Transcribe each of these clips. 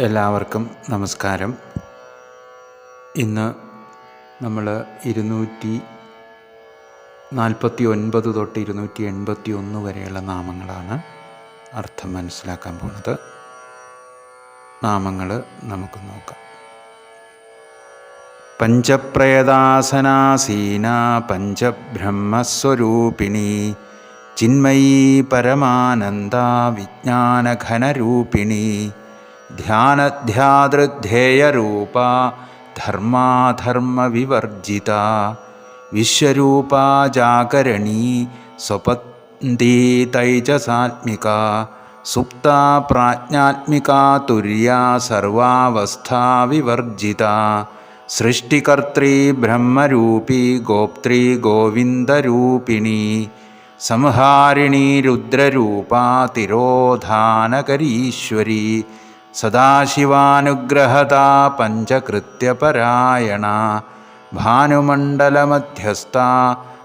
എല്ലാവർക്കും നമസ്കാരം. ഇന്ന് നമ്മൾ ഇരുന്നൂറ്റി നാൽപ്പത്തി ഒൻപത് തൊട്ട് ഇരുന്നൂറ്റി എൺപത്തി ഒന്ന് വരെയുള്ള നാമങ്ങളാണ് അർത്ഥം മനസ്സിലാക്കാൻ പോകുന്നത്. നാമങ്ങൾ നമുക്ക് നോക്കാം. പഞ്ചപ്രേതാസനാസീന പഞ്ചബ്രഹ്മസ്വരൂപിണി ചിന്മയീ പരമാനന്ദ വിജ്ഞാനഘനരൂപിണി ധ്യാനധ്യാതൃധ്യേയരൂപ ധർമാധർമ്മവിവർജിത വിശ്വരൂപാ ജാഗരണീ സ്വപന്തി തൈജസാത്മിക സുപ്ത പ്രാജ്ഞാത്മിക സർവാവസ്ഥാ വിവർജിത സൃഷ്ടികർത്തൃ ബ്രഹ്മരൂപി ഗോപ്ത്രീ ഗോവിന്ദരൂപിണി സംഹാരിണി രുദ്രരൂപാ തിരോധാനകരീശ്വരി സദാശിവാനുഗ്രഹതാ പഞ്ചകൃത്യപരായണ. ഭാനുമണ്ഡലമധ്യസ്ഥ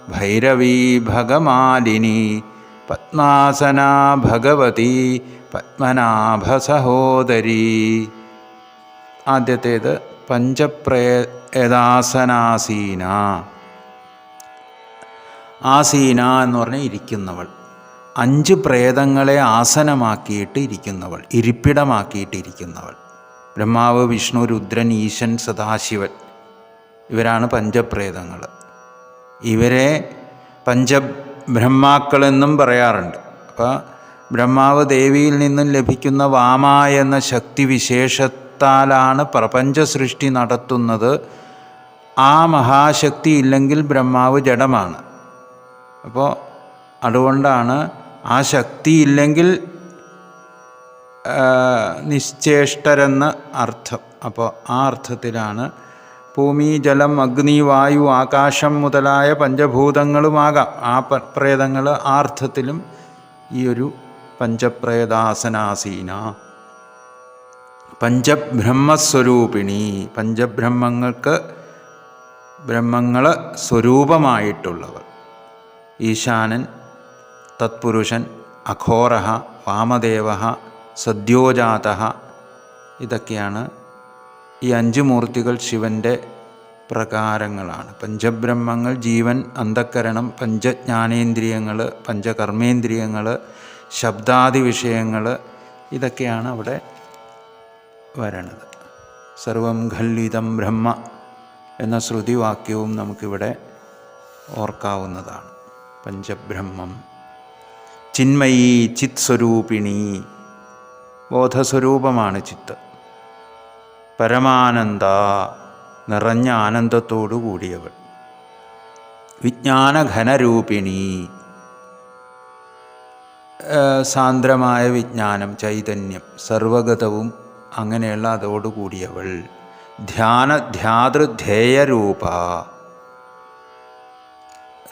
ഭൈരവീ ഭഗമാലിനി. പത്മാസന ഭഗവതി പത്മനാഭസഹോദരി. ആദ്യത്തേത് പഞ്ചപ്രേതാസനാസീന ആസീന എന്ന് പറഞ്ഞാൽ ഇരിക്കുന്നവൾ. അഞ്ച് പ്രേതങ്ങളെ ആസനമാക്കിയിട്ട് ഇരിക്കുന്നവൾ ഇരിപ്പിടമാക്കിയിട്ടിരിക്കുന്നവൾ. ബ്രഹ്മാവ് വിഷ്ണു രുദ്രൻ ഈശൻ സദാശിവൻ ഇവരാണ് പഞ്ചപ്രേതങ്ങൾ. ഇവരെ പഞ്ചബ്രഹ്മാക്കളെന്നും പറയാറുണ്ട്. അപ്പോൾ ബ്രഹ്മാവ് ദേവിയിൽ നിന്നും ലഭിക്കുന്ന വാമ എന്ന ശക്തി വിശേഷത്താലാണ് പ്രപഞ്ച സൃഷ്ടി നടത്തുന്നത്. ആ മഹാശക്തി ഇല്ലെങ്കിൽ ബ്രഹ്മാവ് ജഡമാണ്. അപ്പോൾ അതുകൊണ്ടാണ് ആ ശക്തിയില്ലെങ്കിൽ നിശ്ചേഷ്ടരെന്ന് അർത്ഥം. അപ്പോൾ ആ അർത്ഥത്തിലാണ് ഭൂമി ജലം അഗ്നി വായു ആകാശം മുതലായ പഞ്ചഭൂതങ്ങളുമാകാം. ആ പ്രേതങ്ങൾ ആ അർത്ഥത്തിലും ഈ ഒരു പഞ്ചപ്രേതാസനാസീന. പഞ്ചബ്രഹ്മസ്വരൂപിണി. പഞ്ചബ്രഹ്മങ്ങൾക്ക് ബ്രഹ്മങ്ങൾ സ്വരൂപമായിട്ടുള്ളവർ. ഈശാനൻ തത്പുരുഷൻ അഘോര വാമദേവ സദ്യോജാത ഇതൊക്കെയാണ് ഈ അഞ്ച് മൂർത്തികൾ ശിവന്റെ പ്രകാരങ്ങളാണ്. പഞ്ചബ്രഹ്മങ്ങൾ ജീവൻ അന്ധക്കരണം പഞ്ചജ്ഞാനേന്ദ്രിയങ്ങൾ പഞ്ചകർമ്മേന്ദ്രിയങ്ങൾ ശബ്ദാദി വിഷയങ്ങൾ ഇതൊക്കെയാണ് അവിടെ വരണത്. സർവം ഖല്ലിതം ബ്രഹ്മ എന്ന ശ്രുതിവാക്യവും നമുക്കിവിടെ ഓർക്കാവുന്നതാണ്. പഞ്ചബ്രഹ്മം. ചിന്മയി ചിത് സ്വരൂപിണി ബോധസ്വരൂപമാണ് ചിത്ത്. പരമാനന്ദ നിറഞ്ഞ ആനന്ദത്തോടു കൂടിയവൾ. വിജ്ഞാനഘനരൂപിണി. സാന്ദ്രമായ വിജ്ഞാനം ചൈതന്യം സർവഗതവും അങ്ങനെയുള്ള അതോടുകൂടിയവൾ ധ്യാന ധ്യാതൃധ്യേയരൂപ.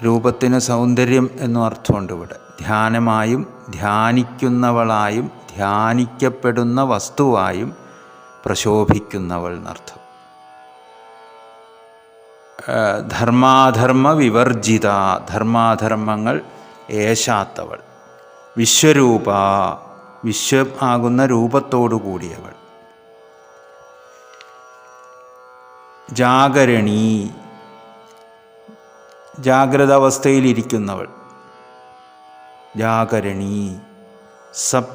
രൂപത്തിന് സൗന്ദര്യം എന്നും അർത്ഥമുണ്ട് ഇവിടെ. ധ്യാനമായും ധ്യാനിക്കുന്നവളായും ധ്യാനിക്കപ്പെടുന്ന വസ്തുവായും പ്രശോഭിക്കുന്നവൾ എന്നർത്ഥം. ധർമാധർമ്മ വിവർജിത ധർമാധർമ്മങ്ങൾ ഏശാത്തവൾ. വിശ്വരൂപ വിശ്വം ആകുന്ന രൂപത്തോടു കൂടിയവൾ. ജാഗരണി ജാഗ്രത അവസ്ഥയിലിരിക്കുന്നവൾ ജാഗരണി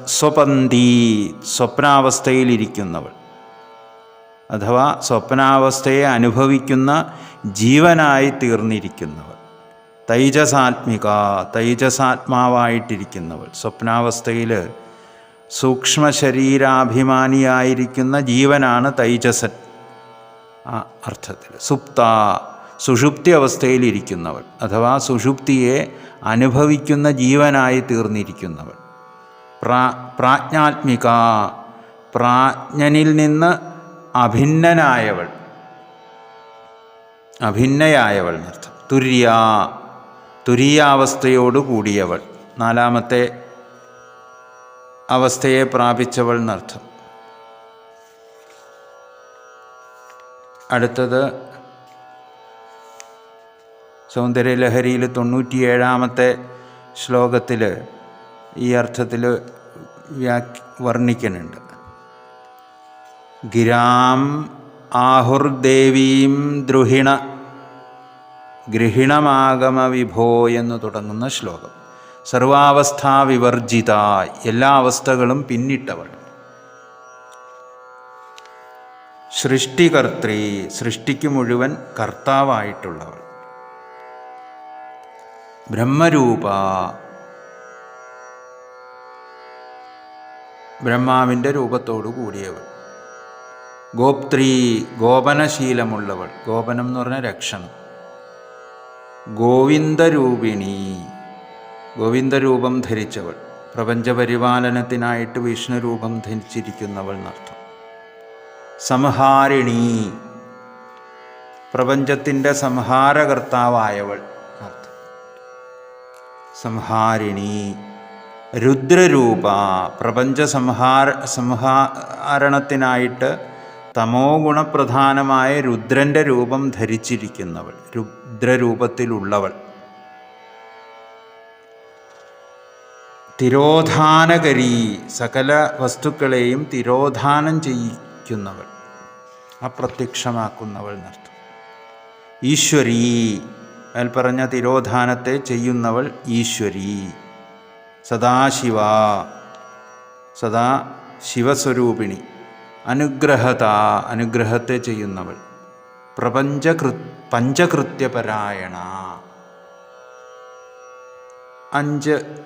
സ്വപന്തി സ്വപ്നാവസ്ഥയിലിരിക്കുന്നവൾ. അഥവാ സ്വപ്നാവസ്ഥയെ അനുഭവിക്കുന്ന ജീവനായി തീർന്നിരിക്കുന്നവൾ. തൈജസാത്മിക തൈജസാത്മാവായിട്ടിരിക്കുന്നവൾ. സ്വപ്നാവസ്ഥയിൽ സൂക്ഷ്മ ശരീരാഭിമാനിയായിരിക്കുന്ന ജീവനാണ് തൈജസൻ. ആ അർത്ഥത്തിൽ സുപ്ത സുഷുപ്തി അവസ്ഥയിലിരിക്കുന്നവൾ അഥവാ സുഷുപ്തിയെ അനുഭവിക്കുന്ന ജീവനായി തീർന്നിരിക്കുന്നവൾ. പ്രാ പ്രാജ്ഞാത്മിക പ്രാജ്ഞനിൽ നിന്ന് അഭിന്നനായവൾ. അഭിന്നയായവൾ എന്നർത്ഥം. തുര്യ തുര്യാവസ്ഥയോടു കൂടിയവൾ. നാലാമത്തെ അവസ്ഥയെ പ്രാപിച്ചവൾ എന്നർത്ഥം. അടുത്തത് സൗന്ദര്യലഹരിയിൽ തൊണ്ണൂറ്റിയേഴാമത്തെ ശ്ലോകത്തിൽ ഈ അർത്ഥത്തിൽ വ്യാ വർണിക്കുന്നുണ്ട്. ഗിരാം ആഹുർദേവീം ദ്രുഹിണ ഗൃഹിണമാഗമ വിഭോ എന്ന് തുടങ്ങുന്ന ശ്ലോകം. സർവാവസ്ഥാ വിവർജിത എല്ലാ അവസ്ഥകളും പിന്നിട്ടവൾ. സൃഷ്ടികർത്തി സൃഷ്ടിക്ക് മുഴുവൻ കർത്താവായിട്ടുള്ളവൾ. ബ്രഹ്മരൂപ. ബ്രഹ്മാവിന്റെ രൂപത്തോടു കൂടിയവൾ. ഗോപ്ത്രീ ഗോപനശീലമുള്ളവൾ. ഗോപനം എന്ന് പറഞ്ഞാൽ രക്ഷണം. ഗോവിന്ദരൂപിണി. ഗോവിന്ദരൂപം ധരിച്ചവൾ. പ്രപഞ്ചപരിപാലനത്തിനായിട്ട് വിഷ്ണുരൂപം ധരിച്ചിരിക്കുന്നവൾ എന്നർത്ഥം. സംഹാരിണി പ്രപഞ്ചത്തിന്റെ സംഹാരകർത്താവായവൾ എന്നർത്ഥം. സംഹാരിണി. രുദ്രരൂപ പ്രപഞ്ച സംഹാര സംഹാരണത്തിനായിട്ട് തമോ ഗുണപ്രധാനമായ രുദ്രന്റെ രൂപം ധരിച്ചിരിക്കുന്നവൾ രുദ്രരൂപത്തിലുള്ളവൾ. തിരോധാനകരി സകല വസ്തുക്കളെയും തിരോധാനം ചെയ്യിക്കുന്നവൾ അപ്രത്യക്ഷമാക്കുന്നവൾ എന്നർത്ഥം. ഈശ്വരീ മേൽ പറഞ്ഞ തിരോധാനത്തെ ചെയ്യുന്നവൾ ഈശ്വരി. സദാശിവ സദാ ശിവസ്വരൂപിണി. അനുഗ്രഹത അനുഗ്രഹത്തെ ചെയ്യുന്നവൾ. പ്രപഞ്ചകൃ പഞ്ചകൃത്യപരായണ. അഞ്ച്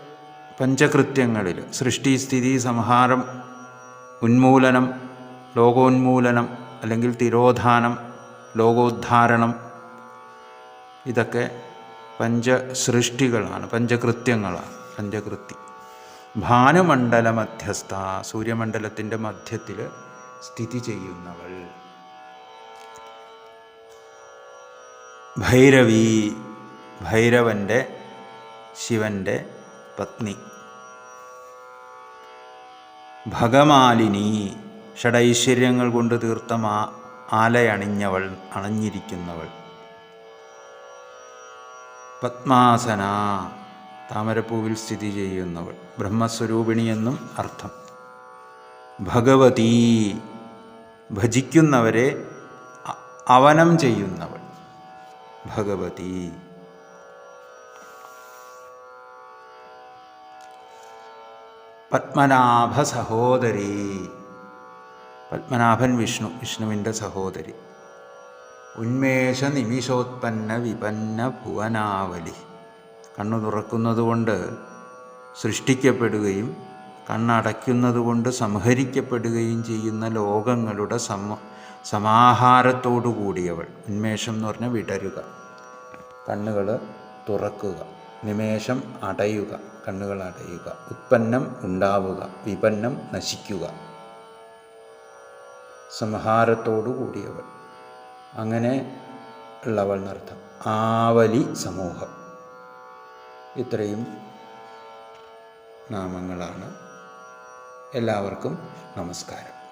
പഞ്ചകൃത്യങ്ങളിൽ സൃഷ്ടി സ്ഥിതി സംഹാരം ഉന്മൂലനം ലോകോന്മൂലനം അല്ലെങ്കിൽ തിരോധാനം ലോകോദ്ധാരണം ഇതൊക്കെ പഞ്ചസൃഷ്ടികളാണ് പഞ്ചകൃത്യങ്ങളാണ് പഞ്ചകൃത്തി ഭാനുമണ്ഡല മധ്യസ്ഥ സൂര്യമണ്ഡലത്തിന്റെ മധ്യത്തിൽ സ്ഥിതി ചെയ്യുന്നവൾ. ഭൈരവി ഭൈരവന്റെ ശിവന്റെ പത്നി. ഭഗമാലിനി ഷഡൈശ്വര്യങ്ങൾ കൊണ്ട് തീർത്ത മാ ആലയണിഞ്ഞവൾ അണഞ്ഞിരിക്കുന്നവൾ. പത്മാസന. താമരപ്പൂവിൽ സ്ഥിതി ചെയ്യുന്നവൾ. ബ്രഹ്മസ്വരൂപിണി എന്നും അർത്ഥം. ഭഗവതി. ഭജിക്കുന്നവരെ അവനം ചെയ്യുന്നവൾ. ഭഗവതി. പത്മനാഭ സഹോദരി. പത്മനാഭൻ വിഷ്ണു വിഷ്ണുവിന്റെ സഹോദരി. ഉന്മേഷ നിമിഷോത്പന്ന വിപന്ന ഭുവനാവലി കണ്ണു തുറക്കുന്നതുകൊണ്ട് സൃഷ്ടിക്കപ്പെടുകയും കണ്ണടയ്ക്കുന്നതുകൊണ്ട് സംഹരിക്കപ്പെടുകയും ചെയ്യുന്ന ലോകങ്ങളുടെ സമ സമാഹാരത്തോടു കൂടിയവൾ ഉന്മേഷം എന്ന് പറഞ്ഞാൽ വിടരുക. കണ്ണുകൾ തുറക്കുക. നിമേഷം അടയുക. കണ്ണുകൾ അടയുക. ഉത്പന്നം ഉണ്ടാവുക. വിപന്നം നശിക്കുക. സംഹാരത്തോടു കൂടിയവൾ അങ്ങനെ ഉള്ളവൾ എന്നർത്ഥം ആവലി സമൂഹം. ഇത്രയും നാമങ്ങളാണ്. എല്ലാവർക്കും നമസ്കാരം.